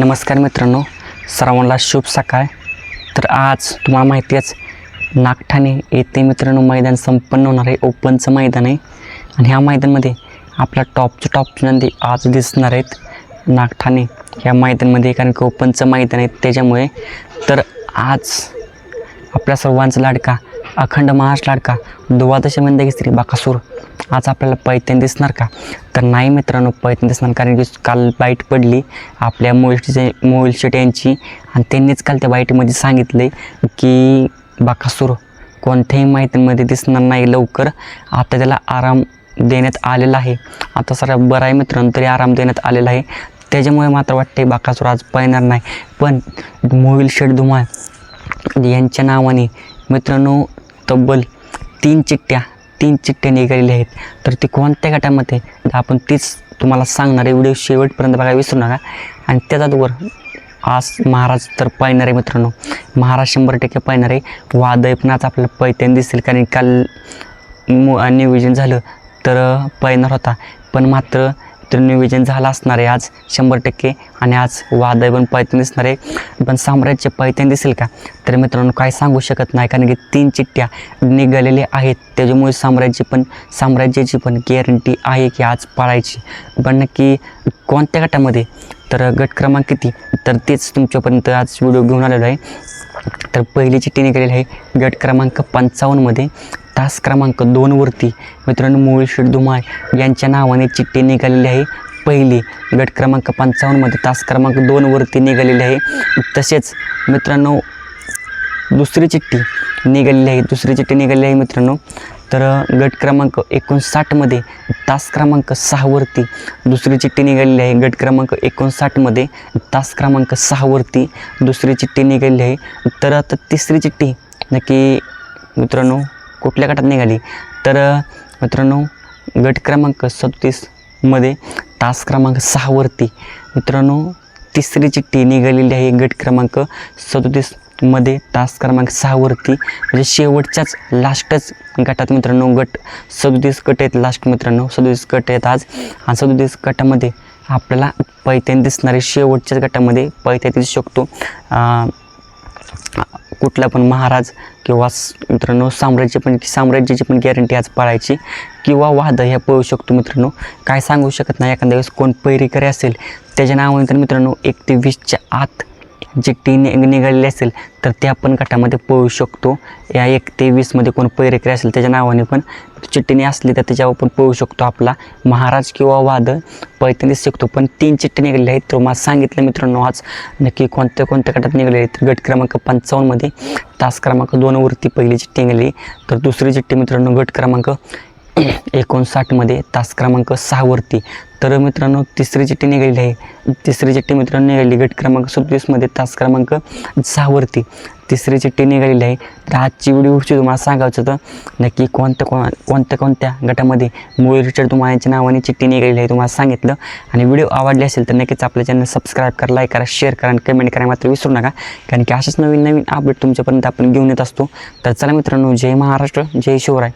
नमस्कार मित्रांनो सर्वांना शुभ सकाळ. तर आज तुम्हाला माहिती आहेच नागठाणे येथे मित्रांनो मैदान संपन्न होणार आहे ओपनचं मैदान आहे. आणि ह्या मैदानमध्ये आपल्या टॉपचे टॉपचे नंदी आज दिसणार आहेत. नागठाणे ह्या मैदानमध्ये कारण की ओपनचं मैदान आहे त्याच्यामुळे. तर आज आपल्या सर्वांचा लाडका अखंड महाराष्ट्र लाडका दुवादशमध्ये घेतली बाकासूर. आज आपल्याला पैठण दिसणार का? तर नाही मित्रांनो पैठण दिसणार कारण की काल बाईट पडली आपल्या मोहिलचे मोहिल शेट यांची. आणि त्यांनीच काल त्या बाईटमध्ये सांगितले की बाकासूर कोणत्याही माहितीमध्ये दिसणार नाही लवकर. आता त्याला आराम देण्यात आलेला आहे. आता सर बरं आहे मित्रांनो तरी आराम देण्यात आलेला आहे. त्याच्यामुळे मात्र वाटते बाकासूर आज पळणार नाही. पण मोहिल शेट धुमाळ यांच्या नावाने मित्रांनो तब्बल तीन चिठ्ठ्या तीन चिठ्ठ्या निघालेल्या आहेत. तर ती कोणत्या गटामध्ये तर आपण तीच तुम्हाला सांगणार आहे व्हिडिओ शेवटपर्यंत बघायला विसरू नका. आणि त्याच्यावर आज महाराज तर पाहणार आहे मित्रांनो महाराज शंभर टक्के पाहणार. आहे वादळ आपल्याला पैत्याने दिसेल कारण काल मु नियोजन झालं तर पाहणार होता. पण मात्र तर नियोजन झालं असणार आहे आज शंभर टक्के. आणि आज वादळ पण पैठण दिसणार आहे. पण साम्राज्य पैठण दिसेल का? तर मित्रांनो काय सांगू शकत नाही. कारण की तीन चिठ्ठ्या निघालेल्या आहेत. त्याच्यामुळे साम्राज्य पण साम्राज्याची पण गॅरंटी आहे की आज पाळायची. पण नक्की कोणत्या गटामध्ये? तर गट क्रमांक किती? तर तेच तुमच्यापर्यंत आज व्हिडिओ घेऊन आलेलो आहे. तर पहिली चिठ्ठी निघालेली आहे गट क्रमांक पंचावन्नमध्ये. तास क्रमांक दोनवरती मित्रांनो मोहिल शेठ धुमाळ यांच्या नावाने चिठ्ठी निघालेली आहे. पहिली गट क्रमांक पंचावन्नमध्ये तास क्रमांक दोनवरती निघालेली आहे. तसेच मित्रांनो दुसरी चिठ्ठी निघालेली आहे. दुसरी चिठ्ठी निघालेली आहे मित्रांनो. तर गट क्रमांक एकोणसाठमध्ये तास क्रमांक सहावरती दुसरी चिठ्ठी निघालेली आहे. गट क्रमांक एकोणसाठमध्ये तास क्रमांक सहावरती दुसरी चिठ्ठी निघालेली आहे. तर आता तिसरी चिठ्ठी नक्की मित्रांनो कुठल्या गटात निघाली? तर मित्रांनो गट क्रमांक सदतीसमध्ये तास क्रमांक सहावरती मित्रांनो तिसरी चिठ्ठी निघालेली आहे गट क्रमांक सदतीसमध्ये तास क्रमांक सहावरती म्हणजे शेवटच्याच लास्टच गटात मित्रांनो गट सदतीस गट आहेत लास्ट मित्रांनो सदतीस गट आहेत आज. आणि सदतीस गटामध्ये आपल्याला पैत्याने दिसणारे शेवटच्याच गटामध्ये पैत्या दिसू शकतो. कुठला पण महाराज किंवा मित्रांनो साम्राज्य पण साम्राज्याची पण गॅरंटी आज पाळायची. किंवा वाद ह्या पळू शकतो मित्रांनो. काय सांगू शकत नाही. एखाद्या वेळेस कोण पैरीकरी असेल त्याच्या नावाने तर मित्रांनो एक ते वीसच्या आत चिठ्ठी नि निघालेली असेल तर त्या आपण गटामध्ये पळू शकतो. या एक ते वीसमध्ये कोण पैरेकरी असेल त्याच्या नावाने पण चिठ्ठीने असली तर त्याच्यावर पण पळू शकतो आपला. महाराज किंवा वादळ पैठण शिकतो पण तीन चिठ्ठी निघालेल्या आहेत. तर मला सांगितलं मित्रांनो आज नक्की कोणत्या कोणत्या गटात निघाले आहेत? गट क्रमांक पंचावन्नमध्ये तास क्रमांक दोनवरती पहिली चिठ्ठी निघाली. तर दुसरी चिठ्ठी मित्रांनो गट क्रमांक एकोणसाठमध्ये तास क्रमांक सहावरती तर मित्रांनो तिसरी चिठ्ठी निघालेली आहे. तिसरी चिठ्ठी मित्रांनो निघाली गट क्रमांक सदतीसमध्ये तास क्रमांक सहावरती तिसरी चिठ्ठी निघालेली आहे. तर आजची व्हिडिओची तुम्हाला सांगायचं होतं नक्की कोणत्या कोण कोणत्या कोणत्या गटामध्ये मुळे रिचर्ड तुम्हाला यांच्या नावाने चिठ्ठी निघालेली आहे तुम्हाला सांगितलं. आणि व्हिडिओ आवडले असेल तर नक्कीच आपल्या चॅनल सबस्क्राईब करा लाईक करा शेअर करा आणि कमेंट करा मात्र विसरू नका. कारण की अशाच नवीन नवीन अपडेट तुमच्यापर्यंत आपण घेऊन येत असतो. तर चला मित्रांनो जय महाराष्ट्र जय शिवराय.